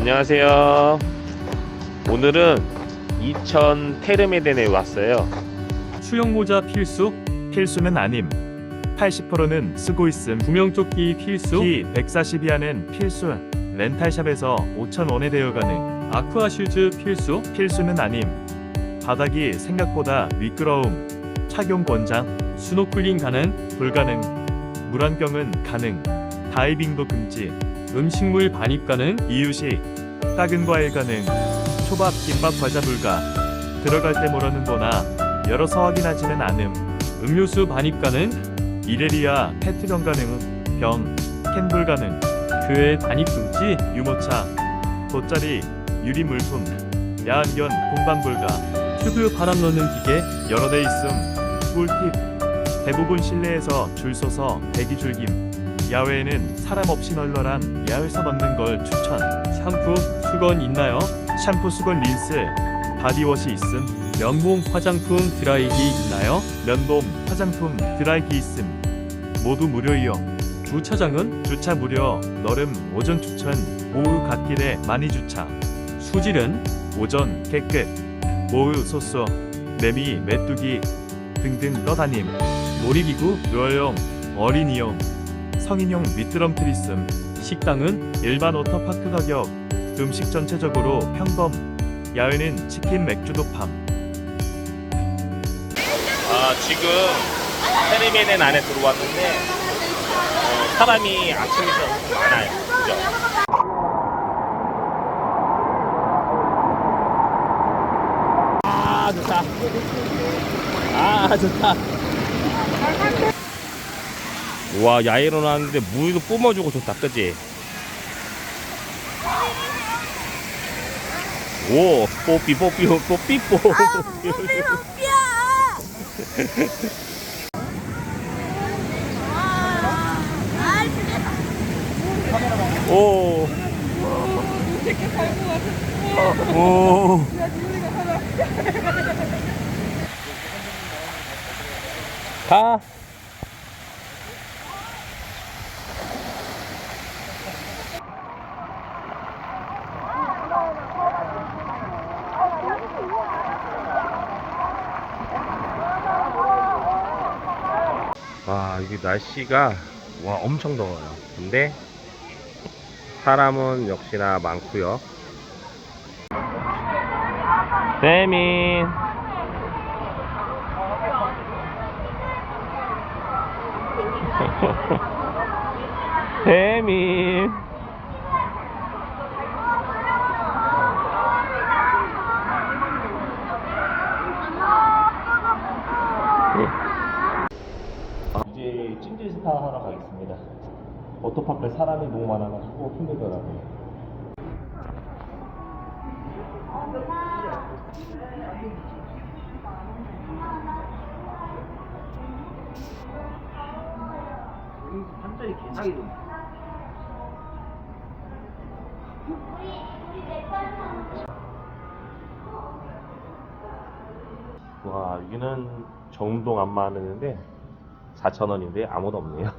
안녕하세요. 오늘은 이천 테르메덴에 왔어요. 수영 모자 필수? 필수는 아님. 80%는 쓰고 있음. 구명조끼 필수? 키 140이하는 필수. 렌탈샵에서 5,000원에 대여 가능. 아쿠아 슈즈 필수? 필수는 아님. 바닥이 생각보다 미끄러움. 착용 권장. 스노클링 가능? 불가능. 물안경은 가능. 다이빙도 금지. 음식물 반입 가능? 이유시. 작은 과일 가능. 초밥, 김밥, 과자 불가. 들어갈 때 모르는 거나 열어서 확인하지는 않음. 음료수 반입 가능? 이레리아 페트병 가능. 병, 캔불 가능. 교회 반입 금지. 유모차, 돗자리, 유리 물품, 야한견 공방 불가. 튜브 바람 넣는 기계 여러 대 있음. 꿀팁. 대부분 실내에서 줄 서서 대기 줄김. 야외에는 사람 없이 널널한 야외서 넣는 걸 추천. 샴푸, 수건 있나요? 샴푸, 수건, 린스, 바디워시 있음. 면봉, 화장품, 드라이기 있나요? 면봉, 화장품, 드라이기 있음. 모두 무료이요. 주차장은 주차 무료. 너름 오전 추천. 오후 갓길에 많이 주차. 수질은 오전 깨끗. 오후 소소. 매미, 메뚜기 등등 떠다님. 놀이기구, 묘용, 어린이용, 성인용 미끄럼 트리슴. 식당은 일반 워터파크 가격. 음식 전체적으로 평범. 야외는 치킨 맥주도 팜. 아, 지금 테르메덴 안에 들어왔는데 어, 사람이 엄청 많아요. 그죠? 아, 좋다. 아, 좋다. 와, 야외로 나왔는데 물도 뿜어주고 좋다. 그지? 오, 뽀삐, 뽀삐, 뽀삐, 뽀삐. 오. 오. 가. 와, 이게 날씨가 와 엄청 더워요. 근데 사람은 역시나 많고요. 세민. 세민. 이제 찜질 스파 하러 가겠습니다. 워터파크에 사람이 너무 많아가지고 힘들더라고요. 와, 여기는 정동 안마 하는데 4,000원인데 아무도 없네요.